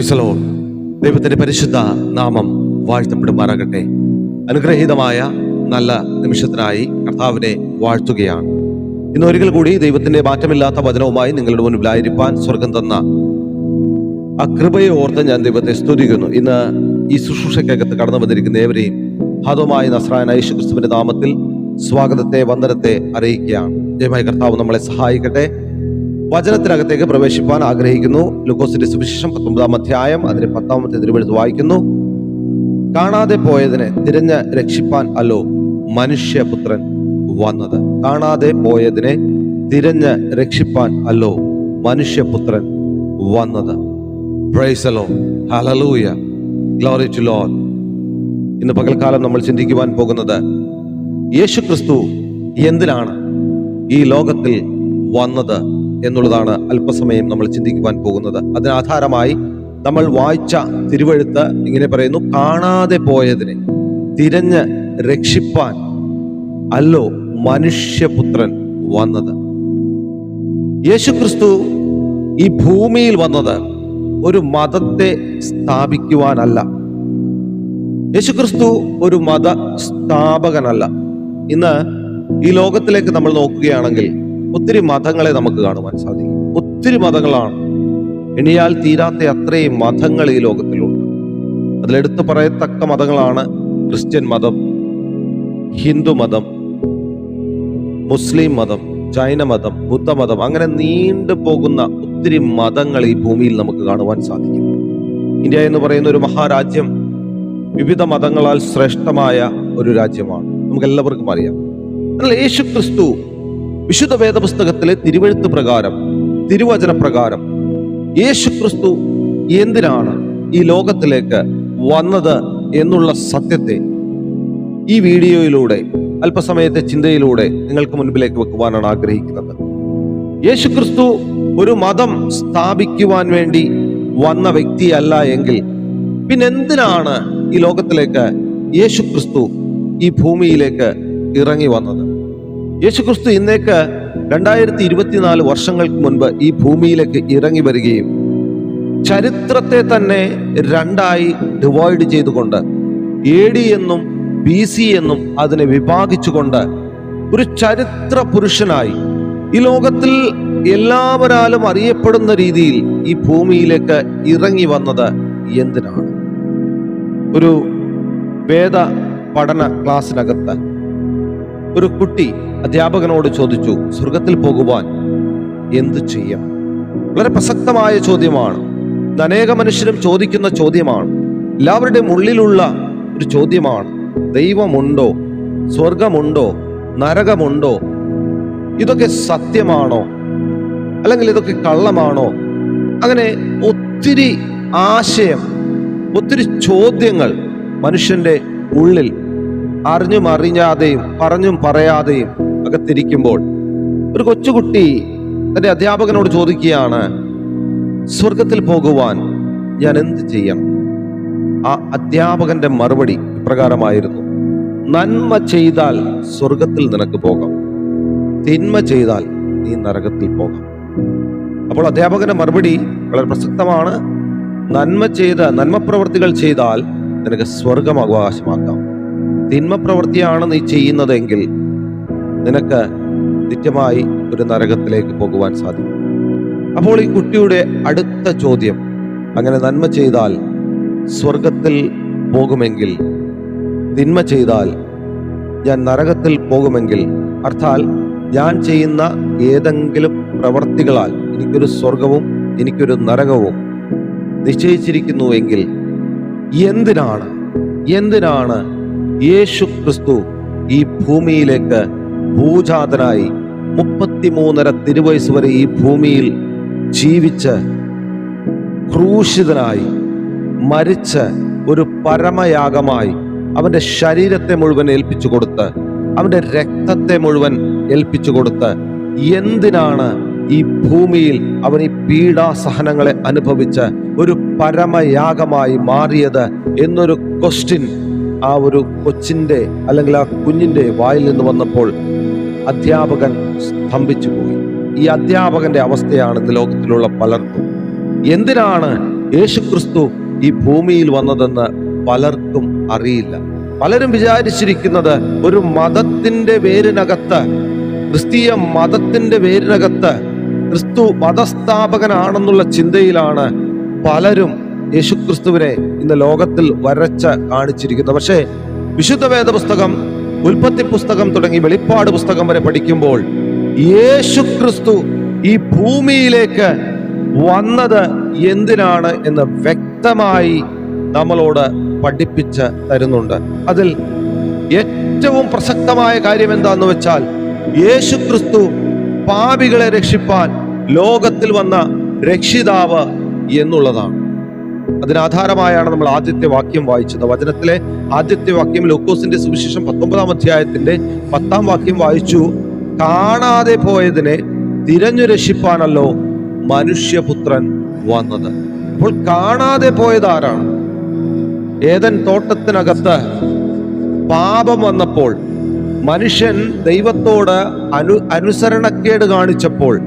പ്രൈസലോ ദൈവത്തിന്റെ പരിശുദ്ധ നാമം വാഴ്ത്തപ്പെടുമാറാകട്ടെ. അനുഗ്രഹീതമായ നല്ല നിമിഷത്തിനായി കർത്താവിനെ വാഴ്ത്തുകയാണ്. ഇന്ന് ഒരിക്കൽ കൂടി ദൈവത്തിന്റെ മാറ്റമില്ലാത്ത വചനവുമായി നിങ്ങളുടെ മുൻപിലായിരിക്കാൻ സ്വർഗം തന്ന ആ കൃപയെ ഓർത്ത് ഞാൻ ദൈവത്തെ സ്തുതിക്കുന്നു. ഇന്ന് ഈ ശുശ്രൂഷയ്ക്കകത്ത് കടന്നു വന്നിരിക്കുന്ന ഏവരെയും ഹതമായ നസ്രായന യേശു നാമത്തിൽ സ്വാഗതത്തെ വന്ദനത്തെ അറിയിക്കുകയാണ്. ജയമായ കർത്താവ് നമ്മളെ സഹായിക്കട്ടെ. വചനത്തിനകത്തേക്ക് പ്രവേശിപ്പാൻ ആഗ്രഹിക്കുന്നു. ലുക്കോസിന്റെ സുവിശേഷം പത്തൊമ്പതാം അധ്യായം അതിന്റെ പത്താമത്തെ തിരുവെഴുത്ത് വായിക്കുന്നു. കാണാതെ പോയതിനെ തിരഞ്ഞ് രക്ഷിപ്പാൻ അല്ലോ മനുഷ്യപുത്രൻ വന്നത്. കാണാതെ പോയതിനെ തിരഞ്ഞ് രക്ഷിപ്പാൻ അല്ലോ മനുഷ്യപുത്രൻ വന്നത്. ഗ്ലോറി ടു ഇന്ന് പകൽക്കാലം നമ്മൾ ചിന്തിക്കുവാൻ പോകുന്നത് യേശു ക്രിസ്തു എന്തിനാണ് ഈ ലോകത്തിൽ വന്നത്? എന്നുള്ളതാണ് അല്പസമയം നമ്മൾ ചിന്തിക്കുവാൻ പോകുന്നത്. അതിനാധാരമായി നമ്മൾ വായിച്ച തിരുവഴുത്ത് ഇങ്ങനെ പറയുന്നു കാണാതെ പോയതിനെ തിരഞ്ഞ് രക്ഷിപ്പാൻ അല്ലോ മനുഷ്യപുത്രൻ വന്നത്. യേശുക്രിസ്തു ഈ ഭൂമിയിൽ വന്നത് ഒരു മതത്തെ സ്ഥാപിക്കുവാനല്ല. യേശുക്രിസ്തു ഒരു മത സ്ഥാപകനല്ല ഇന്ന് ഈ ലോകത്തിലേക്ക് നമ്മൾ നോക്കുകയാണെങ്കിൽ ഒത്തിരി മതങ്ങളെ നമുക്ക് കാണുവാൻ സാധിക്കും. ഒത്തിരി മതങ്ങളാണ്. എണിയാൽ തീരാത്ത അത്രയും മതങ്ങൾ ഈ ലോകത്തിലുണ്ട്. അതിലെടുത്ത് പറയത്തക്ക മതങ്ങളാണ് ക്രിസ്ത്യൻ മതം ഹിന്ദു മതം മുസ്ലിം മതം ജൈന മതം ബുദ്ധമതം അങ്ങനെ നീണ്ടു പോകുന്ന ഒത്തിരി മതങ്ങൾ ഈ ഭൂമിയിൽ നമുക്ക് കാണുവാൻ സാധിക്കും. ഇന്ത്യ എന്ന് പറയുന്ന ഒരു മഹാരാജ്യം വിവിധ മതങ്ങളാൽ ശ്രേഷ്ഠമായ ഒരു രാജ്യമാണ്. നമുക്ക് എല്ലാവർക്കും അറിയാം. എന്നാൽ യേശു ക്രിസ്തു വിശുദ്ധ വേദപുസ്തകത്തിലെ തിരുവഴുത്ത് പ്രകാരം തിരുവചന പ്രകാരം യേശു ക്രിസ്തു എന്തിനാണ് ഈ ലോകത്തിലേക്ക് വന്നത് എന്നുള്ള സത്യത്തെ ഈ വീഡിയോയിലൂടെ അല്പസമയത്തെ ചിന്തയിലൂടെ നിങ്ങൾക്ക് മുൻപിലേക്ക് വെക്കുവാനാണ് ആഗ്രഹിക്കുന്നത്. യേശുക്രിസ്തു ഒരു മതം സ്ഥാപിക്കുവാൻ വേണ്ടി വന്ന വ്യക്തിയല്ല എങ്കിൽ പിന്നെന്തിനാണ് ഈ ലോകത്തിലേക്ക് യേശുക്രിസ്തു ഈ ഭൂമിയിലേക്ക് ഇറങ്ങി വന്നത്? യേശു ക്രിസ്തു ഇന്നേക്ക് രണ്ടായിരത്തി ഇരുപത്തിനാല് വർഷങ്ങൾക്ക് മുൻപ് ഈ ഭൂമിയിലേക്ക് ഇറങ്ങി വരികയും ചരിത്രത്തെ തന്നെ രണ്ടായി ഡിവൈഡ് ചെയ്തുകൊണ്ട് എ ഡി എന്നും ബി സി എന്നും അതിനെ വിഭാഗിച്ചുകൊണ്ട് ഒരു ചരിത്ര പുരുഷനായി ഈ ലോകത്തിൽ എല്ലാവരാലും അറിയപ്പെടുന്ന രീതിയിൽ ഈ ഭൂമിയിലേക്ക് ഇറങ്ങി വന്നത് എന്തിനാണ്? ഒരു വേദ പഠന ക്ലാസ്സിനകത്ത് ഒരു കുട്ടി അധ്യാപകനോട് ചോദിച്ചു സ്വർഗത്തിൽ പോകുവാൻ എന്തു ചെയ്യാം വളരെ പ്രസക്തമായ ചോദ്യമാണ്. അനേക മനുഷ്യരും ചോദിക്കുന്ന ചോദ്യമാണ്. എല്ലാവരുടെയും ഉള്ളിലുള്ള ഒരു ചോദ്യമാണ്. ദൈവമുണ്ടോ? സ്വർഗമുണ്ടോ നരകമുണ്ടോ? ഇതൊക്കെ സത്യമാണോ? അല്ലെങ്കിൽ ഇതൊക്കെ കള്ളമാണോ? അങ്ങനെ ഒത്തിരി ആശയം ഒത്തിരി ചോദ്യങ്ങൾ മനുഷ്യന്റെ ഉള്ളിൽ അറിഞ്ഞും അറിഞ്ഞാതെയും പറഞ്ഞും പറയാതെയും അകത്തിരിക്കുമ്പോൾ ഒരു കൊച്ചുകുട്ടി തന്റെ അധ്യാപകനോട് ചോദിക്കുകയാണ് സ്വർഗത്തിൽ പോകുവാൻ ഞാൻ എന്ത് ചെയ്യണം? ആ അധ്യാപകന്റെ മറുപടി ഇപ്രകാരമായിരുന്നു നന്മ ചെയ്താൽ സ്വർഗത്തിൽ നിനക്ക് പോകാം തിന്മ ചെയ്താൽ നീ നരകത്തിൽ പോകാം. അപ്പോൾ അധ്യാപകന്റെ മറുപടി വളരെ പ്രസക്തമാണ് നന്മ ചെയ്ത നന്മ പ്രവൃത്തികൾ ചെയ്താൽ നിനക്ക് സ്വർഗം അവകാശമാക്കാം. തിന്മ പ്രവൃത്തിയാണ് നീ ചെയ്യുന്നതെങ്കിൽ നിനക്ക് നിത്യമായി ഒരു നരകത്തിലേക്ക് പോകുവാൻ സാധിക്കും. അപ്പോൾ ഈ കുട്ടിയുടെ അടുത്ത ചോദ്യം അങ്ങനെ നന്മ ചെയ്താൽ സ്വർഗത്തിൽ പോകുമെങ്കിൽ തിന്മ ചെയ്താൽ ഞാൻ നരകത്തിൽ പോകുമെങ്കിൽ അർത്ഥാൽ ഞാൻ ചെയ്യുന്ന ഏതെങ്കിലും പ്രവർത്തികളാൽ എനിക്കൊരു സ്വർഗവും എനിക്കൊരു നരകവും നിശ്ചയിച്ചിരിക്കുന്നുവെങ്കിൽ എന്തിനാണ് എന്തിനാണ് യേശു ക്രിസ്തു ഈ ഭൂമിയിലേക്ക് ഭൂജാതനായി മുപ്പത്തിമൂന്നര തിരുവയസ് വരെ ഈ ഭൂമിയിൽ ജീവിച്ച് ക്രൂശിതനായി മരിച്ച് ഒരു പരമയാഗമായി അവന്റെ ശരീരത്തെ മുഴുവൻ ഏൽപ്പിച്ചു കൊടുത്ത് അവന്റെ രക്തത്തെ മുഴുവൻ ഏൽപ്പിച്ചു കൊടുത്ത് എന്തിനാണ് ഈ ഭൂമിയിൽ അവൻ ഈ പീഡാസഹനങ്ങളെ അനുഭവിച്ച് ഒരു പരമയാഗമായി മാറിയത് എന്നൊരു ക്വസ്റ്റ്യൻ ആ ഒരു കൊച്ചിന്റെ അല്ലെങ്കിൽ ആ കുഞ്ഞിന്റെ വായിൽ നിന്ന് വന്നപ്പോൾ അധ്യാപകൻ സ്തംഭിച്ചു പോയി ഈ അധ്യാപകന്റെ അവസ്ഥയാണ് ഇന്ന് ലോകത്തിലുള്ള പലർക്കും. എന്തിനാണ് യേശുക്രിസ്തു ഈ ഭൂമിയിൽ വന്നതെന്ന് പലർക്കും അറിയില്ല. പലരും വിചാരിച്ചിരിക്കുന്നത് ഒരു മതത്തിന്റെ വേരിനകത്ത് ക്രിസ്തീയ മതത്തിന്റെ വേരിനകത്ത് ക്രിസ്തു മതസ്ഥാപകനാണെന്നുള്ള ചിന്തയിലാണ് പലരും യേശുക്രിസ്തുവിനെ ഇന്ന് ലോകത്തിൽ വരച്ച് കാണിച്ചിരിക്കുന്നത്. പക്ഷേ വിശുദ്ധ വേദ പുസ്തകം ഉൽപ്പത്തി പുസ്തകം തുടങ്ങി വെളിപ്പാട് പുസ്തകം വരെ പഠിക്കുമ്പോൾ യേശു ക്രിസ്തു ഈ ഭൂമിയിലേക്ക് വന്നത് എന്തിനാണ് എന്ന് വ്യക്തമായി നമ്മളോട് പഠിപ്പിച്ച് തരുന്നുണ്ട്. അതിൽ ഏറ്റവും പ്രസക്തമായ കാര്യം എന്താന്ന് വെച്ചാൽ യേശു ക്രിസ്തു പാപികളെ രക്ഷിപ്പാൻ ലോകത്തിൽ വന്ന രക്ഷിതാവ് എന്നുള്ളതാണ്. അതിനാധാരമായാണ് നമ്മൾ ആദ്യത്തെ വാക്യം വായിച്ചത്. വചനത്തിലെ ആദ്യത്തെ വാക്യം ലൂക്കോസിന്റെ സുവിശേഷം പത്തൊമ്പതാം അധ്യായത്തിന്റെ പത്താം വാക്യം വായിച്ചു. കാണാതെ പോയതിനെ തിരഞ്ഞു രക്ഷിപ്പാനല്ലോ മനുഷ്യപുത്രൻ വന്നത്. അപ്പോൾ കാണാതെ പോയത് ആരാണ്? ഏതൻ തോട്ടത്തിനകത്ത് പാപം വന്നപ്പോൾ മനുഷ്യൻ ദൈവത്തോട് അനു അനുസരണക്കേട് കാണിച്ചപ്പോൾ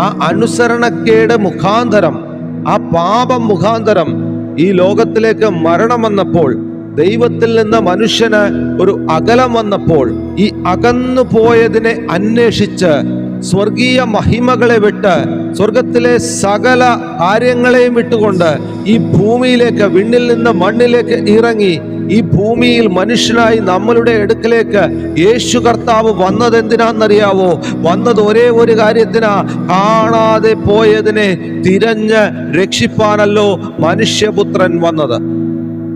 ആ അനുസരണക്കേട് മുഖാന്തരം ആ പാപം മുഖാന്തരം ഈ ലോകത്തിലേക്ക് മരണം വന്നപ്പോൾ ദൈവത്തിൽ നിന്ന് മനുഷ്യന് ഒരു അകലം വന്നപ്പോൾ ഈ അകന്നു പോയതിനെ അന്വേഷിച്ച് സ്വർഗീയ മഹിമകളെ വിട്ട് സ്വർഗത്തിലെ സകല കാര്യങ്ങളെയും വിട്ടുകൊണ്ട് ഈ ഭൂമിയിലേക്ക് വിണ്ണിൽ നിന്ന് മണ്ണിലേക്ക് ഇറങ്ങി ഈ ഭൂമിയിൽ മനുഷ്യനായി നമ്മളുടെ അടുക്കലേക്ക് യേശു കർത്താവ് വന്നത് എന്തിനാണെന്നറിയാവോ വന്നത് ഒരേ ഒരു കാര്യത്തിനാ. കാണാതെ പോയതിനെ തിരഞ്ഞ് രക്ഷിപ്പാനല്ലോ മനുഷ്യപുത്രൻ വന്നത്.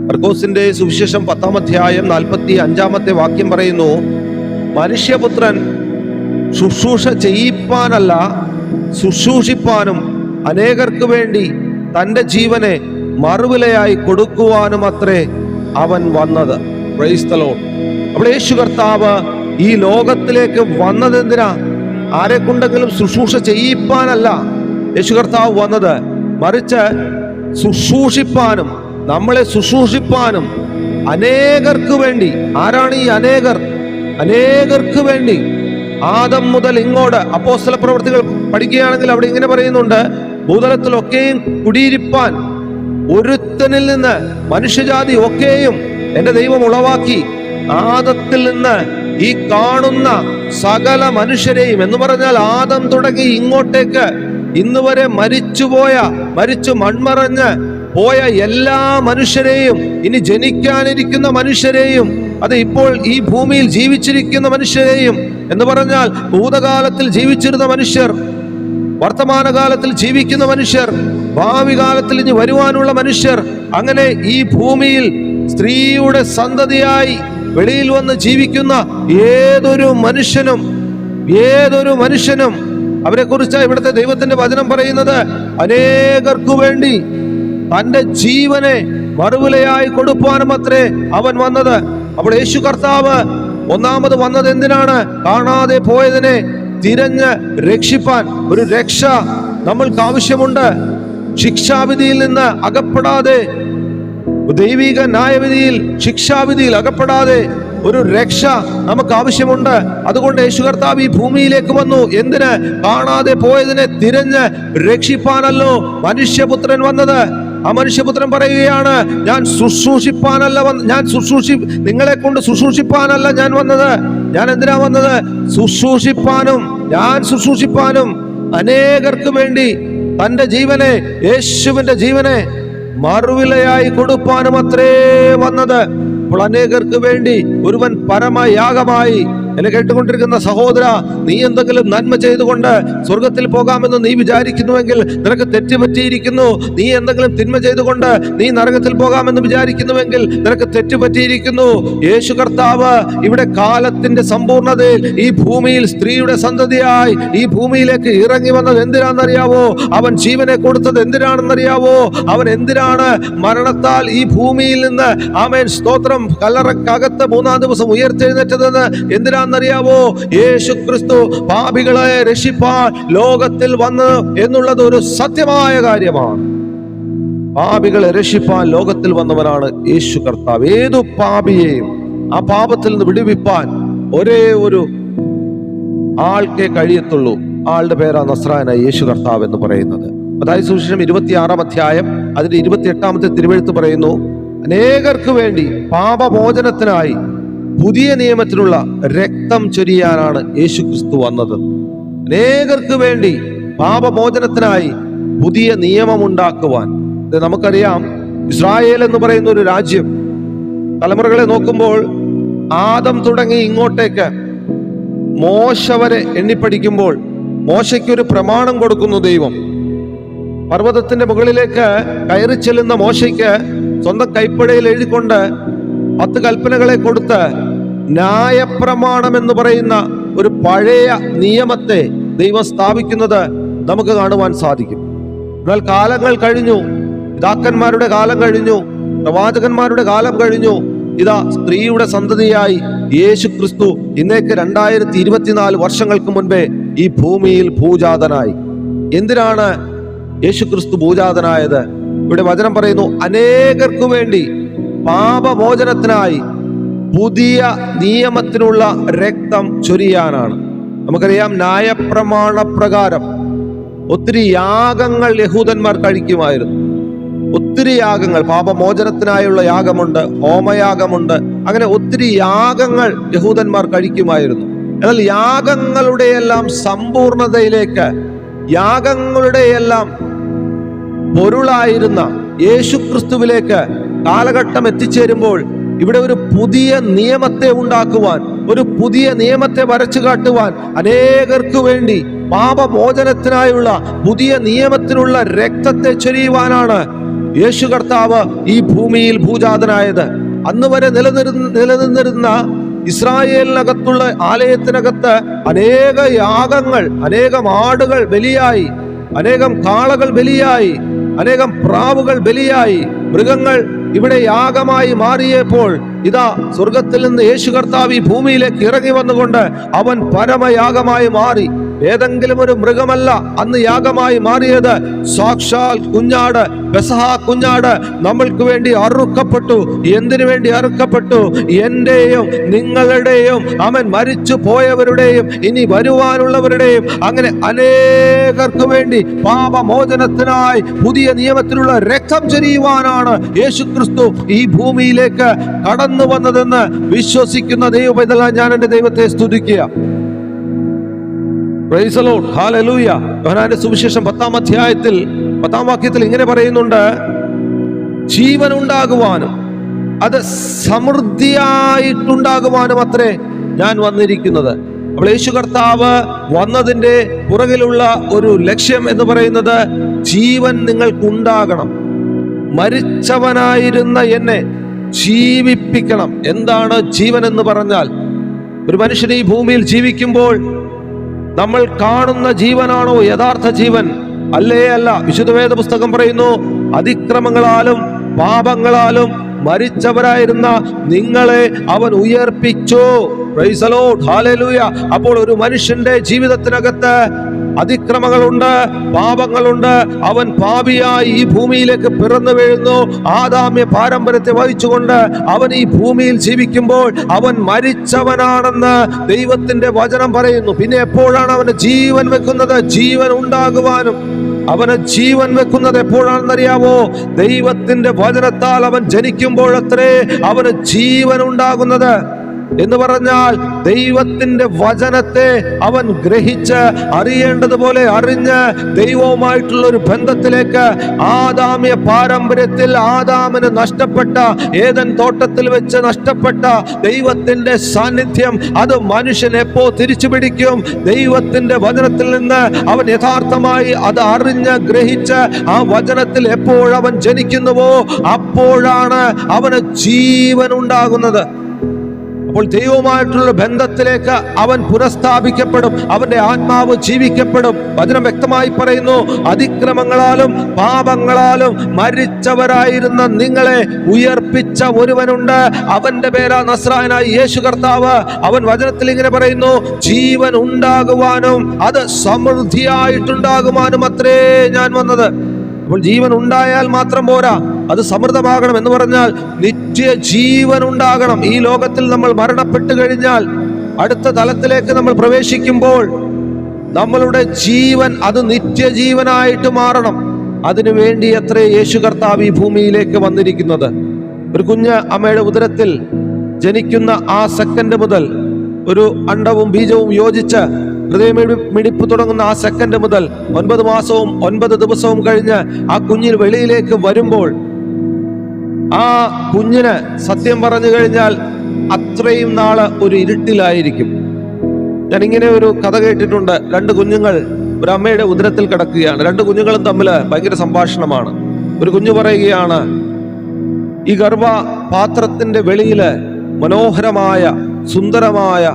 മർക്കോസിന്റെ സുവിശേഷം പത്താം അധ്യായം നാൽപ്പത്തി അഞ്ചാമത്തെ വാക്യം പറയുന്നു മനുഷ്യപുത്രൻ ശുശ്രൂഷ ചെയ്യിപ്പാനല്ല ശുശ്രൂഷിപ്പാനും അനേകർക്ക് വേണ്ടി തന്റെ ജീവനെ മറുവിലയായി കൊടുക്കുവാനും അത്രേ അവൻ വന്നത്. ക്രൈസ്തലോ അവിടെ യേശു കർത്താവ് ഈ ലോകത്തിലേക്ക് വന്നത് എന്തിനാ ആരെ കൊണ്ടെങ്കിലും ശുശ്രൂഷ ചെയ്യിപ്പാനല്ല യേശു കർത്താവ് വന്നത്. മറിച്ച് ശുശ്രൂഷിപ്പാനും നമ്മളെ ശുശ്രൂഷിപ്പാനും അനേകർക്ക് വേണ്ടി ആരാണ് ഈ അനേകർ? അനേകർക്ക് വേണ്ടി ആദം മുതൽ ഇങ്ങോട്ട് അപ്പോസ്തല പ്രവർത്തികൾ പഠിക്കുകയാണെങ്കിൽ അവിടെ ഇങ്ങനെ പറയുന്നുണ്ട് ഭൂതലത്തിലൊക്കെയും കുടിയിരിപ്പാൻ ഒരുത്തനിൽ നിന്ന് മനുഷ്യജാതി ഒക്കെയും എന്റെ ദൈവം ഉളവാക്കി ആദത്തിൽ നിന്ന് ഈ കാണുന്ന സകല മനുഷ്യരെയും എന്ന് പറഞ്ഞാൽ ആദം തുടങ്ങി ഇങ്ങോട്ടേക്ക് ഇന്ന് വരെ മരിച്ചുപോയ മരിച്ചു മൺമറഞ്ഞ് പോയ എല്ലാ മനുഷ്യരെയും ഇനി ജനിക്കാനിരിക്കുന്ന മനുഷ്യരെയും അത് ഇപ്പോൾ ഈ ഭൂമിയിൽ ജീവിച്ചിരിക്കുന്ന മനുഷ്യരെയും എന്ന് പറഞ്ഞാൽ ഭൂതകാലത്തിൽ ജീവിച്ചിരുന്ന മനുഷ്യർ വർത്തമാനകാലത്തിൽ ജീവിക്കുന്ന മനുഷ്യർ ഭാവി കാലത്തിൽ ഇനി വരുവാനുള്ള മനുഷ്യർ അങ്ങനെ ഈ ഭൂമിയിൽ സ്ത്രീയുടെ സന്തതിയായി വെളിയിൽ വന്ന് ജീവിക്കുന്ന ഏതൊരു മനുഷ്യനും ഏതൊരു മനുഷ്യനും അവരെ കുറിച്ച് ഇവിടുത്തെ ദൈവത്തിന്റെ വചനം പറയുന്നത് അനേകർക്കു വേണ്ടി തന്റെ ജീവനെ മറുവിലയായി കൊടുപ്പാനും അത്രേ അവൻ വന്നത്. അപ്പോൾ യേശു കർത്താവ് ഒന്നാമത് വന്നത് എന്തിനാണ്? കാണാതെ പോയതിനെ തിരഞ്ഞ് രക്ഷിപ്പാൻ ഒരു രക്ഷ നമ്മൾക്ക് ആവശ്യമുണ്ട്. ശിക്ഷാവിധിയിൽ നിന്ന് അകപ്പെടാതെ ദൈവിക ന്യായവിധിയിൽ ശിക്ഷാവിധിയിൽ അകപ്പെടാതെ ഒരു രക്ഷ നമുക്ക് ആവശ്യമുണ്ട്. അതുകൊണ്ട് യേശു കർത്താവ് ഈ ഭൂമിയിലേക്ക് വന്നു. എന്തിന്? കാണാതെ പോയതിനെ തിരഞ്ഞ് രക്ഷിപ്പാനല്ലോ മനുഷ്യപുത്രൻ വന്നത്. ആ മനുഷ്യപുത്രൻ പറയുകയാണ് ഞാൻ ശുശ്രൂഷിപ്പാനല്ല ഞാൻ ശുശ്രൂഷി നിങ്ങളെ കൊണ്ട് ശുശ്രൂഷിപ്പാനല്ല ഞാൻ വന്നത്. ഞാൻ എന്തിനാ വന്നത്? ശുശ്രൂഷിപ്പാനും ഞാൻ ശുശ്രൂഷിപ്പാനും അനേകർക്ക് വേണ്ടി തന്റെ ജീവനെ യേശുവിന്റെ ജീവനെ മറുവിലയായി കൊടുപ്പാനും അത്രേ വന്നത്. അപ്പോൾ അനേകർക്ക് വേണ്ടി ഒരുവൻ പരമയാഗമായി എന്നെ കേട്ടുകൊണ്ടിരിക്കുന്ന സഹോദര നീ എന്തെങ്കിലും നന്മ ചെയ്തുകൊണ്ട് സ്വർഗത്തിൽ പോകാമെന്ന് നീ വിചാരിക്കുന്നുവെങ്കിൽ നിനക്ക് തെറ്റുപറ്റിയിരിക്കുന്നു നീ എന്തെങ്കിലും തിന്മ ചെയ്തുകൊണ്ട് നീ നരകത്തിൽ പോകാമെന്ന് വിചാരിക്കുന്നുവെങ്കിൽ നിനക്ക് തെറ്റുപറ്റിയിരിക്കുന്നു യേശു കർത്താവ് ഇവിടെ കാലത്തിന്റെ സമ്പൂർണതയിൽ ഈ ഭൂമിയിൽ സ്ത്രീയുടെ സന്തതിയായി ഈ ഭൂമിയിലേക്ക് ഇറങ്ങി വന്നത് എന്തിനാണെന്നറിയാവോ? അവൻ ജീവനെ കൊടുത്തത് എന്തിനാണെന്നറിയാവോ? അവൻ എന്തിനാണ് മരണത്താൽ ഈ ഭൂമിയിൽ നിന്ന് ആമേൻ സ്തോത്രം കല്ലറക്കകത്ത് മൂന്നാം ദിവസം ഉയർത്തെഴുന്നേറ്റതെന്ന് എന്തിനാണെന്നറിയാവോ യേശു ക്രിസ്തു പാപികളെ രക്ഷിപ്പാൻ ലോകത്തിൽ വന്ന് എന്നുള്ളത് ഒരു സത്യമായ കാര്യമാണ്. പാപികളെ രക്ഷിപ്പാൻ ലോകത്തിൽ വന്നവനാണ് യേശു കർത്താവ്. ഏതു പാപിയെയും ആ പാപത്തിൽ നിന്ന് വിടുവിപ്പാൻ ഒരേ ഒരു ആൾക്കേ കഴിയത്തുള്ളൂ. ആളുടെ പേരാ നസ്രായന യേശു കർത്താവ് എന്ന് പറയുന്നത്. അതായത് സുവിശേഷം ഇരുപത്തിയാറാം അധ്യായം അതിന്റെ ഇരുപത്തിയെട്ടാമത്തെ തിരുവെഴുത്ത് പറയുന്നു അനേകർക്ക് വേണ്ടി പാപമോചനത്തിനായി പുതിയ നിയമത്തിലുള്ള രക്തം ചൊരിയാനാണ് യേശു ക്രിസ്തു വന്നത്. അനേകർക്ക് വേണ്ടി പാപമോചനത്തിനായി പുതിയ നിയമമുണ്ടാക്കുവാൻ. ഇത് നമുക്കറിയാം. ഇസ്രായേൽ എന്ന് പറയുന്ന ഒരു രാജ്യം. തലമുറകളെ നോക്കുമ്പോൾ ആദം തുടങ്ങി ഇങ്ങോട്ടേക്ക് മോശ വരെ എണ്ണിപ്പടിക്കുമ്പോൾ മോശയ്ക്കൊരു പ്രമാണം കൊടുക്കുന്നു ദൈവം. പർവതത്തിന്റെ മുകളിലേക്ക് കയറി ചെല്ലുന്ന മോശയ്ക്ക് സ്വന്തം കൈപ്പടയിൽ എഴുതിക്കൊണ്ട് പത്ത് കൽപ്പനകളെ കൊടുത്ത് ന്യായപ്രമാണം എന്ന് പറയുന്ന ഒരു പഴയ നിയമത്തെ ദൈവം സ്ഥാപിക്കുന്നത് നമുക്ക് കാണുവാൻ സാധിക്കും. എന്നാൽ കാലങ്ങൾ കഴിഞ്ഞു പിതാക്കന്മാരുടെ കാലം കഴിഞ്ഞു പ്രവാചകന്മാരുടെ കാലം കഴിഞ്ഞു. ഇതാ സ്ത്രീയുടെ സന്തതിയായി യേശു ക്രിസ്തു ഇന്നേക്ക് രണ്ടായിരത്തി ഇരുപത്തിനാല് വർഷങ്ങൾക്ക് മുൻപേ ഈ ഭൂമിയിൽ ഭൂജാതനായി. എന്തിനാണ് യേശു ക്രിസ്തു ഭൂജാതനായത്? ഇവിടെ വചനം പറയുന്നു അനേകർക്കു വേണ്ടി പാപമോചനത്തിനായി പുതിയ നിയമത്തിനുള്ള രക്തം ചൊരിയാനാണ്. നമുക്കറിയാം ന്യായപ്രമാണ പ്രകാരം ഒത്തിരി യാഗങ്ങൾ യഹൂദന്മാർ കഴിക്കുമായിരുന്നു. ഒത്തിരി യാഗങ്ങൾ പാപമോചനത്തിനായുള്ള യാഗമുണ്ട് ഹോമയാഗമുണ്ട് അങ്ങനെ ഒത്തിരി യാഗങ്ങൾ യഹൂദന്മാർ കഴിക്കുമായിരുന്നു. എന്നാൽ യാഗങ്ങളുടെ എല്ലാം സമ്പൂർണതയിലേക്ക് യാഗങ്ങളുടെ എല്ലാം പൊരുളായിരുന്ന യേശുക്രിസ്തുവിലേക്ക് കാലഘട്ടം എത്തിച്ചേരുമ്പോൾ ഇവിടെ ഒരു പുതിയ നിയമത്തെ ഉണ്ടാക്കുവാൻ ഒരു പുതിയ നിയമത്തെ വരച്ചു കാട്ടുവാൻ അനേകർക്ക് വേണ്ടി പാപമോചനത്തിനായുള്ള പുതിയ നിയമത്തിനുള്ള രക്തത്തെ ചൊരിയുവാനാണ് യേശു കർത്താവ് ഈ ഭൂമിയിൽ ഭൂജാതനായത്. അന്ന് വരെ നിലനിരുന്ന നിലനിന്നിരുന്ന ഇസ്രായേലിനകത്തുള്ള ആലയത്തിനകത്ത് അനേക യാഗങ്ങൾ അനേകം ആടുകൾ ബലിയായി അനേകം കാളകൾ ബലിയായി അനേകം പ്രാവുകൾ ബലിയായി മൃഗങ്ങൾ ഇവിടെ യാഗമായി മാറിയപ്പോൾ ഇതാ സ്വർഗത്തിൽ നിന്ന് യേശു കർത്താവ് ഈ ഭൂമിയിലേക്ക് ഇറങ്ങി വന്നുകൊണ്ട് അവൻ പരമയാഗമായി മാറി. ഏതെങ്കിലും ഒരു മൃഗമല്ല അന്ന് യാഗമായി മാറിയത്. സാക്ഷാൽ കുഞ്ഞാട് പെസഹ കുഞ്ഞാട് നമ്മൾക്ക് വേണ്ടി അറുക്കപ്പെട്ടു. എന്തിനു വേണ്ടി അറുക്കപ്പെട്ടു? എന്റെയും നിങ്ങളുടെയും അവൻ മരിച്ചു പോയവരുടെയും ഇനി വരുവാനുള്ളവരുടെയും അങ്ങനെ അനേകർക്ക് വേണ്ടി പാപമോചനത്തിനായി പുതിയ നിയമത്തിലുള്ള രക്തം ചൊരിയുവാനാണ് യേശു ക്രിസ്തു ഈ ഭൂമിയിലേക്ക് കടന്നു വന്നതെന്ന് വിശ്വസിക്കുന്ന ദൈവ ഞാൻ എന്റെ ദൈവത്തെ സ്തുതിക്കുക. സുവിശേഷം പത്താം അധ്യായത്തിൽ പത്താം വാക്യത്തിൽ ഇങ്ങനെ പറയുന്നുണ്ട്. ജീവൻ ഉണ്ടാകുവാനും അത് സമൃദ്ധിയായിട്ടുണ്ടാകുവാനും അത്രേ ഞാൻ വന്നിരിക്കുന്നത്. അപ്പോൾ യേശു കർത്താവ് വന്നതിന്റെ പുറകിലുള്ള ഒരു ലക്ഷ്യം എന്ന് പറയുന്നത് ജീവൻ നിങ്ങൾക്കുണ്ടാകണം. മരിച്ചവനായിരുന്ന എന്നെ ജീവിപ്പിക്കണം. എന്താണ് ജീവൻ എന്ന് പറഞ്ഞാൽ? ഒരു മനുഷ്യൻ ഈ ഭൂമിയിൽ ജീവിക്കുമ്പോൾ നമ്മൾ കാണുന്ന ജീവനാണോ യഥാർത്ഥ ജീവൻ? അല്ലേ അല്ല. വിശുദ്ധ വേദ പുസ്തകം പറയുന്നു അതിക്രമങ്ങളാലും പാപങ്ങളാലും മരിച്ചവരായിരുന്ന നിങ്ങളെ അവൻ ഉയർപ്പിച്ചു. അപ്പോൾ ഒരു മനുഷ്യന്റെ ജീവിതത്തിനകത്ത് അതിക്രമങ്ങളുണ്ട് പാപങ്ങളുണ്ട്. അവൻ പാപിയായി ഈ ഭൂമിയിലേക്ക് പിറന്നു വീഴുന്നു. ആദാമ്യ പാരമ്പര്യത്തെ വഹിച്ചുകൊണ്ട് അവൻ ഈ ഭൂമിയിൽ ജീവിക്കുമ്പോൾ അവൻ മരിച്ചവനാണെന്ന് ദൈവത്തിന്റെ വചനം പറയുന്നു. പിന്നെ എപ്പോഴാണ് അവന് ജീവൻ വെക്കുന്നത്? ജീവൻ ഉണ്ടാകുവാനും. അവന് ജീവൻ വെക്കുന്നത് എപ്പോഴാണെന്നറിയാമോ ദൈവത്തിന്റെ വചനത്താൽ അവൻ ജനിക്കുമ്പോഴത്രേ അവന് ജീവൻ ഉണ്ടാകുന്നത്. എന്ന് പറഞ്ഞാൽ ദൈവത്തിന്റെ വചനത്തെ അവൻ ഗ്രഹിച്ച് അറിയേണ്ടതുപോലെ അറിഞ്ഞ് ദൈവവുമായിട്ടുള്ള ഒരു ബന്ധത്തിലേക്ക് ആദാമ്യ പാരമ്പര്യത്തിൽ ആദാമിന് നഷ്ടപ്പെട്ട ഏതൻ തോട്ടത്തിൽ വെച്ച് നഷ്ടപ്പെട്ട ദൈവത്തിന്റെ സാന്നിധ്യം അത് മനുഷ്യൻ എപ്പോ തിരിച്ചു പിടിക്കും ദൈവത്തിന്റെ വചനത്തിൽ നിന്ന് അവൻ യഥാർത്ഥമായി അത് അറിഞ്ഞ് ഗ്രഹിച്ച് ആ വചനത്തിൽ എപ്പോഴവൻ ജനിക്കുന്നുവോ? അപ്പോഴാണ് അവന് ജീവൻ ഉണ്ടാകുന്നത് അപ്പോൾ ദൈവവുമായിട്ടുള്ള ബന്ധത്തിലേക്ക് അവൻ പുനഃസ്ഥാപിക്കപ്പെടും. അവന്റെ ആത്മാവ് ജീവിക്കപ്പെടും. വചനം വ്യക്തമായി പറയുന്നു അതിക്രമങ്ങളാലും പാപങ്ങളാലും മരിച്ചവരായിരുന്ന നിങ്ങളെ ഉയർപ്പിച്ച ഒരുവനുണ്ട്. അവന്റെ പേരാ നസ്രായനായ യേശു കർത്താവ്. അവൻ വചനത്തിൽ ഇങ്ങനെ പറയുന്നു ജീവൻ ഉണ്ടാകുവാനും അത് സമൃദ്ധിയായിട്ടുണ്ടാകുവാനും അത്രേ ഞാൻ വന്നത്. അപ്പോൾ ജീവൻ ഉണ്ടായാൽ മാത്രം പോരാ. അത് സമൃദ്ധമാകണം എന്ന് പറഞ്ഞാൽ നിത്യ ജീവൻ ഉണ്ടാകണം. ഈ ലോകത്തിൽ നമ്മൾ മരണപ്പെട്ടു കഴിഞ്ഞാൽ അടുത്ത തലത്തിലേക്ക് നമ്മൾ പ്രവേശിക്കുമ്പോൾ നമ്മളുടെ ജീവൻ അത് നിത്യജീവനായിട്ട് മാറണം. അതിനുവേണ്ടി എത്ര യേശു കർത്താവ് ഈ ഭൂമിയിലേക്ക് വന്നിരിക്കുന്നത്. ഒരു കുഞ്ഞ് അമ്മയുടെ ഉദരത്തിൽ ജനിക്കുന്ന ആ സെക്കൻഡ് മുതൽ ഒരു അണ്ടവും ബീജവും യോജിച്ച് ഹൃദയമിടി- മിടിപ്പ് തുടങ്ങുന്ന ആ സെക്കൻഡ് മുതൽ ഒൻപത് മാസവും ഒൻപത് ദിവസവും കഴിഞ്ഞ് ആ കുഞ്ഞിൽ വെളിയിലേക്ക് വരുമ്പോൾ ആ കുഞ്ഞിന് സത്യം പറഞ്ഞു കഴിഞ്ഞാൽ അത്രയും നാൾ ഒരു ഇരുട്ടിലായിരിക്കും. ഞാൻ ഇങ്ങനെ ഒരു കഥ കേട്ടിട്ടുണ്ട്. രണ്ട് കുഞ്ഞുങ്ങൾ ഒരു അമ്മയുടെ ഉദരത്തിൽ കിടക്കുകയാണ്. രണ്ട് കുഞ്ഞുങ്ങളും തമ്മിൽ ഭയങ്കര സംഭാഷണമാണ്. ഒരു കുഞ്ഞു പറയുകയാണ് ഈ ഗർഭ ഗർഭപാത്രത്തിന്റെ വെളിയിൽ മനോഹരമായ സുന്ദരമായ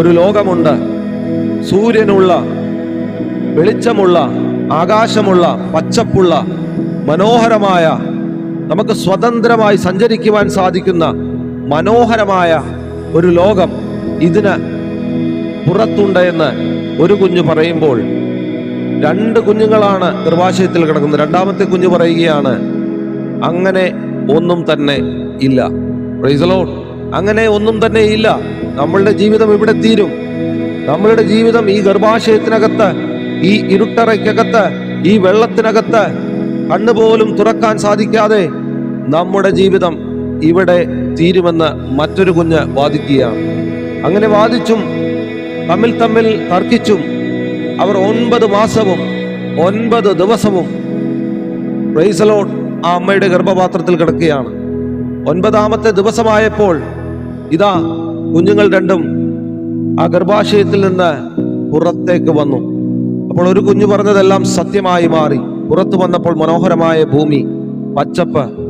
ഒരു ലോകമുണ്ട്. സൂര്യനുള്ള വെളിച്ചമുള്ള ആകാശമുള്ള പച്ചപ്പുള്ള മനോഹരമായ നമുക്ക് സ്വതന്ത്രമായി സഞ്ചരിക്കുവാൻ സാധിക്കുന്ന മനോഹരമായ ഒരു ലോകം ഇതിന് പുറത്തുണ്ട് എന്ന് ഒരു കുഞ്ഞു പറയുമ്പോൾ രണ്ട് കുഞ്ഞുങ്ങളാണ് ഗർഭാശയത്തിൽ കിടക്കുന്നത്. രണ്ടാമത്തെ കുഞ്ഞു പറയുകയാണ് അങ്ങനെ ഒന്നും തന്നെ ഇല്ല. റീസലോൺ. അങ്ങനെ ഒന്നും തന്നെ ഇല്ല. നമ്മളുടെ ജീവിതം ഇവിടെ തീരും. നമ്മളുടെ ജീവിതം ഈ ഗർഭാശയത്തിനകത്ത് ഈ ഇരുട്ടറയ്ക്കകത്ത് ഈ വെള്ളത്തിനകത്ത് കണ്ണുപോലും തുറക്കാൻ സാധിക്കാതെ നമ്മുടെ ജീവിതം ഇവിടെ തീരുമെന്ന് മറ്റൊരു കുഞ്ഞ് വാദിക്കുകയാണ്. അങ്ങനെ വാദിച്ചും തമ്മിൽ തമ്മിൽ തർക്കിച്ചും അവർ ഒൻപത് മാസവും ഒൻപത് ദിവസവും റൈസലോൺ ആ അമ്മയുടെ ഗർഭപാത്രത്തിൽ കിടക്കുകയാണ്. ഒൻപതാമത്തെ ദിവസമായപ്പോൾ ഇതാ കുഞ്ഞുങ്ങൾ രണ്ടും ആ ഗർഭാശയത്തിൽ നിന്ന് പുറത്തേക്ക് വന്നു. അപ്പോൾ ഒരു കുഞ്ഞു പറഞ്ഞതെല്ലാം സത്യമായി മാറി. പുറത്തു വന്നപ്പോൾ മനോഹരമായ ഭൂമി പച്ചപ്പ്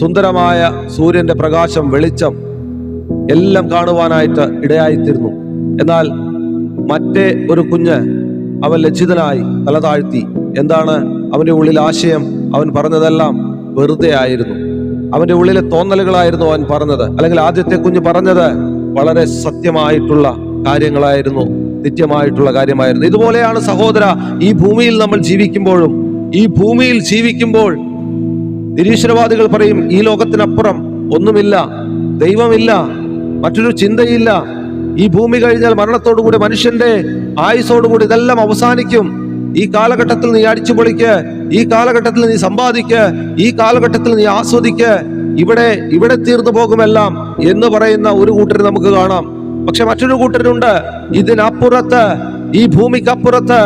സുന്ദരമായ സൂര്യന്റെ പ്രകാശം വെളിച്ചം എല്ലാം കാണുവാനായിട്ട് ഇടയായിത്തീർന്നു. എന്നാൽ മറ്റേ ഒരു കുഞ്ഞ് അവൻ ലജ്ജിതനായി തല താഴ്ത്തി എന്താണ് അവന്റെ ഉള്ളിൽ ആശയം? അവൻ പറഞ്ഞതെല്ലാം വെറുതെ ആയിരുന്നു. അവന്റെ ഉള്ളിലെ തോന്നലുകളായിരുന്നു അവൻ പറഞ്ഞത്. അല്ലെങ്കിൽ ആദ്യത്തെ കുഞ്ഞ് പറഞ്ഞത് വളരെ സത്യമായിട്ടുള്ള കാര്യങ്ങളായിരുന്നു നിത്യമായിട്ടുള്ള കാര്യമായിരുന്നു. ഇതുപോലെയാണ് സഹോദര ഈ ഭൂമിയിൽ നമ്മൾ ജീവിക്കുമ്പോഴും ഈ ഭൂമിയിൽ ജീവിക്കുമ്പോൾ നിരീശ്വരവാദികൾ പറയും ഈ ലോകത്തിനപ്പുറം ഒന്നുമില്ല ദൈവമില്ല മറ്റൊരു ചിന്തയില്ല. ഈ ഭൂമി കഴിഞ്ഞാൽ മരണത്തോടുകൂടി മനുഷ്യന്റെ ആയുസോടുകൂടി ഇതെല്ലാം അവസാനിക്കും. ഈ കാലഘട്ടത്തിൽ നീ അടിച്ചു പൊളിക്ക് ഈ കാലഘട്ടത്തിൽ നീ സമ്പാദിക്ക് ഈ കാലഘട്ടത്തിൽ നീ ആസ്വദിക്ക്. ഇവിടെ ഇവിടെ തീർന്നു പോകുമെല്ലാം എന്ന് പറയുന്ന ഒരു കൂട്ടർ നമുക്ക് കാണാം. പക്ഷെ മറ്റൊരു കൂട്ടരുണ്ട്. ഇതിനപ്പുറത്ത് ഈ ഭൂമിക്കപ്പുറത്ത്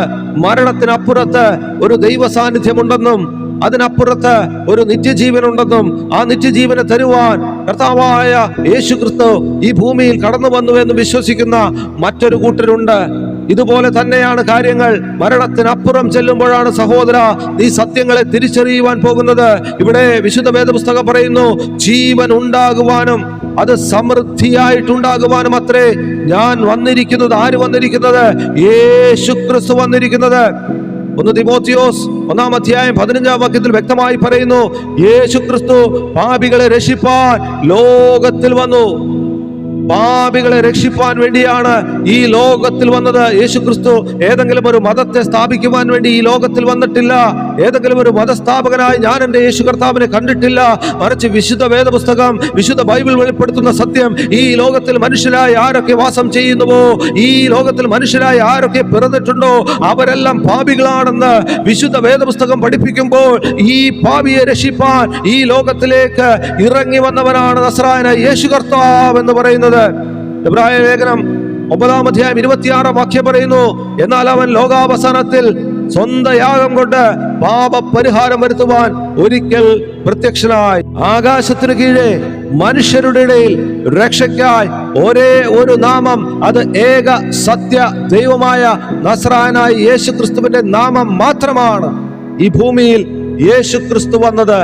മരണത്തിനപ്പുറത്ത് ഒരു ദൈവ സാന്നിധ്യമുണ്ടെന്നും അതിനപ്പുറത്ത് ഒരു നിത്യജീവൻ ഉണ്ടെന്നും ആ നിത്യജീവനെ തരുവാൻ കർത്താവായ യേശു ക്രിസ്തു ഈ ഭൂമിയിൽ കടന്നു വന്നു എന്ന് വിശ്വസിക്കുന്ന മറ്റൊരു കൂട്ടരുണ്ട്. ഇതുപോലെ തന്നെയാണ് കാര്യങ്ങൾ. മരണത്തിനപ്പുറം ചെല്ലുമ്പോഴാണ് സഹോദര നീ സത്യങ്ങളെ തിരിച്ചറിയുവാൻ പോകുന്നത്. ഇവിടെ വിശുദ്ധ വേദപുസ്തകം പറയുന്നു ജീവൻ ഉണ്ടാകുവാനും അത് സമൃദ്ധിയായിട്ടുണ്ടാകുവാനും അത്രേ ഞാൻ വന്നിരിക്കുന്നത്. ആര് വന്നിരിക്കുന്നത്? യേശു ക്രിസ്തു വന്നിരിക്കുന്നത്. ഒന്ന് തിമോത്തിയോസ് ഒന്നാം അധ്യായം പതിനഞ്ചാം വാക്യത്തിൽ വ്യക്തമായി പറയുന്നു യേശു ക്രിസ്തു പാപികളെ രക്ഷിപ്പാൻ ലോകത്തിൽ വന്നു. പാപികളെ രക്ഷിപ്പാൻ വേണ്ടിയാണ് ഈ ലോകത്തിൽ വന്നത്. യേശു ക്രിസ്തു ഏതെങ്കിലും ഒരു മതത്തെ സ്ഥാപിക്കുവാൻ വേണ്ടി ഈ ലോകത്തിൽ വന്നിട്ടില്ല. ഏതെങ്കിലും ഒരു മതസ്ഥാപകനായി ഞാൻ എന്റെ യേശു കർത്താവിനെ കണ്ടിട്ടില്ല. മറിച്ച് വിശുദ്ധ വേദപുസ്തകം വിശുദ്ധ ബൈബിൾ വെളിപ്പെടുത്തുന്ന സത്യം ഈ ലോകത്തിൽ മനുഷ്യരായി ആരൊക്കെ വാസം ചെയ്യുന്നുവോ ഈ ലോകത്തിൽ മനുഷ്യരായി ആരൊക്കെ പിറന്നിട്ടുണ്ടോ അവരെല്ലാം പാപികളാണെന്ന് വിശുദ്ധ വേദപുസ്തകം പഠിപ്പിക്കുമ്പോൾ ഈ പാപിയെ രക്ഷിപ്പാൻ ഈ ലോകത്തിലേക്ക് ഇറങ്ങി വന്നവനാണ് നസ്രായന യേശു കർത്താവ് എന്ന് പറയുന്നത്. എബ്രായ ലേഖനം ഒമ്പതാം അധ്യായം ഇരുപത്തിയാറാം വാക്യം പറയുന്നു. എന്നാൽ അവൻ ലോകാവസാനത്തിൽ സ്വന്ത യാഗം കൊണ്ട് പാപപരിഹാരം വരുത്തുവാൻ ഒരിക്കൽ പ്രത്യക്ഷനായി. ആകാശത്തിനു കീഴെ മനുഷ്യരുടെ ഇടയിൽ രക്ഷയ്ക്കായി ഒരേ ഒരു നാമം അത് ഏക സത്യ ദൈവമായ നസ്രാനായ യേശു ക്രിസ്തുവിന്റെ നാമം മാത്രമാണ്. ഈ ഭൂമിയിൽ യേശു ക്രിസ്തു വന്നത്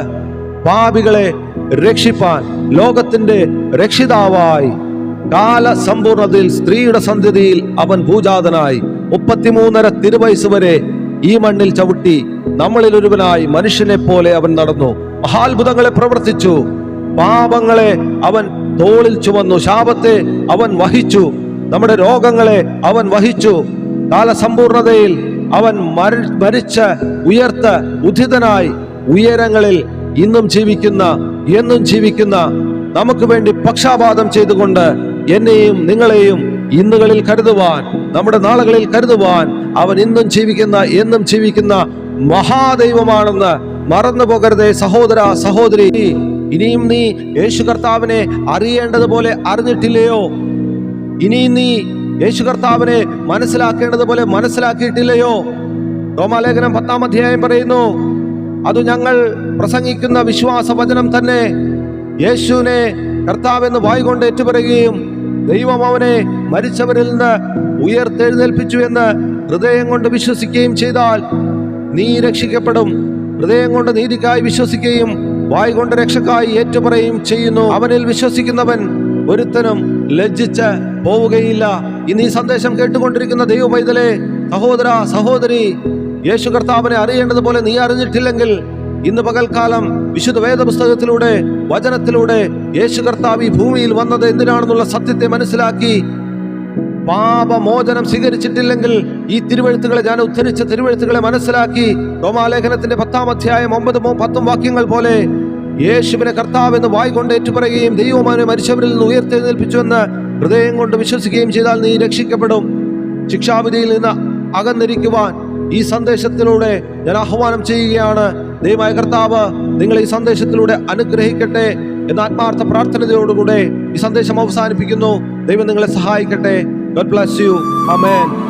പാപികളെ രക്ഷിപ്പാൻ ലോകത്തിന്റെ രക്ഷിതാവായി. കാലസമ്പൂർണതയിൽ സ്ത്രീയുടെ സന്ധ്യതയിൽ അവൻ ഭൂജാതനായി. മുപ്പത്തിമൂന്നര തിരുവയസ് വരെ ഈ മണ്ണിൽ ചവിട്ടി നമ്മളിൽ ഒരുവനായി മനുഷ്യനെ പോലെ അവൻ നടന്നു. മഹാത്ഭുതങ്ങളെ പ്രവർത്തിച്ചു. പാപങ്ങളെ അവൻ തോളിൽ ചുമന്നു ശാപത്തെ അവൻ വഹിച്ചു. നമ്മുടെ രോഗങ്ങളെ അവൻ വഹിച്ചു. കാലസമ്പൂർണതയിൽ അവൻ മരിച്ച ഉയർത്ത് ഉദിതനായി ഉയരങ്ങളിൽ ഇന്നും ജീവിക്കുന്ന എന്നും ജീവിക്കുന്ന നമുക്ക് വേണ്ടി പക്ഷാപാതം ചെയ്തുകൊണ്ട് എന്നെയും നിങ്ങളെയും ഇന്നുകളിൽ കരുതുവാൻ നമ്മുടെ നാളുകളിൽ കരുതുവാൻ അവൻ ഇന്നും ജീവിക്കുന്ന എന്നും ജീവിക്കുന്ന മഹാദൈവമാണെന്ന് മറന്നു പോകരുതേ സഹോദര സഹോദരി. ഇനിയും നീ യേശു കർത്താവിനെ അറിയേണ്ടതുപോലെ അറിഞ്ഞിട്ടില്ലയോ? ഇനിയും നീ യേശു കർത്താവിനെ മനസ്സിലാക്കേണ്ടതുപോലെ മനസ്സിലാക്കിയിട്ടില്ലയോ? റോമാലേഖനം പത്താം അധ്യായം പറയുന്നു അത് ഞങ്ങൾ പ്രസംഗിക്കുന്ന വിശ്വാസ വചനം തന്നെ യേശുവിനെ കർത്താവെന്ന് വായിക്കൊണ്ട് ഏറ്റുപറയുകയും ദൈവം അവനെ മരിച്ചവരിൽ നിന്ന് ഉയർത്തെഴുന്നേൽപ്പിച്ചു എന്ന് ഹൃദയം കൊണ്ട് വിശ്വസിക്കുകയും ചെയ്താൽ നീ രക്ഷിക്കപ്പെടും. ഹൃദയം കൊണ്ട് നീതിക്കായി വിശ്വസിക്കുകയും വായ് കൊണ്ട് രക്ഷക്കായി ഏറ്റുപറയുകയും ചെയ്യുന്നു. അവനിൽ വിശ്വസിക്കുന്നവൻ ഒരുത്തനും ലജ്ജിച്ച് പോവുകയില്ല. ഇന്ന് ഈ സന്ദേശം കേട്ടുകൊണ്ടിരിക്കുന്ന ദൈവ പൈതലെ സഹോദര സഹോദരി യേശു കർത്താവിനെ അറിയേണ്ടതുപോലെ നീ അറിഞ്ഞിട്ടില്ലെങ്കിൽ ഇന്ന് പകൽക്കാലം വിശുദ്ധ വേദപുസ്തകത്തിലൂടെ വചനത്തിലൂടെ യേശു കർത്താവ് ഈ ഭൂമിയിൽ വന്നത് എന്തിനാണെന്നുള്ള സത്യത്തെ മനസ്സിലാക്കി പാപമോചനം സ്വീകരിച്ചിട്ടില്ലെങ്കിൽ ഈ തിരുവഴുത്തുകളെ ഞാൻ ഉദ്ധരിച്ച തിരുവഴുത്തുകളെ മനസ്സിലാക്കി റോമാലേഖനത്തിന്റെ പത്താം അധ്യായം ഒമ്പതും പത്തും വാക്യങ്ങൾ പോലെ യേശുവിനെ കർത്താവ് എന്ന് വായി കൊണ്ട് ഏറ്റുപറയുകയും ദൈവമാനെ മരിച്ചവരിൽ നിന്ന് ഉയർത്തെഴുന്നേൽപ്പിച്ചുവെന്ന് ഹൃദയം കൊണ്ട് വിശ്വസിക്കുകയും ചെയ്താൽ നീ രക്ഷിക്കപ്പെടും. ശിക്ഷാവിധിയിൽ നിന്ന് അകന്നിരിക്കുവാൻ ഈ സന്ദേശത്തിലൂടെ ഞാൻ ആഹ്വാനം ചെയ്യുകയാണ്. ദൈവമായ കർത്താവ് നിങ്ങൾ ഈ സന്ദേശത്തിലൂടെ അനുഗ്രഹിക്കട്ടെ എന്ന ആത്മാർത്ഥ പ്രാർത്ഥനയോടുകൂടെ ഈ സന്ദേശം അവസാനിപ്പിക്കുന്നു. ദൈവം നിങ്ങളെ സഹായിക്കട്ടെ. God bless you Amen.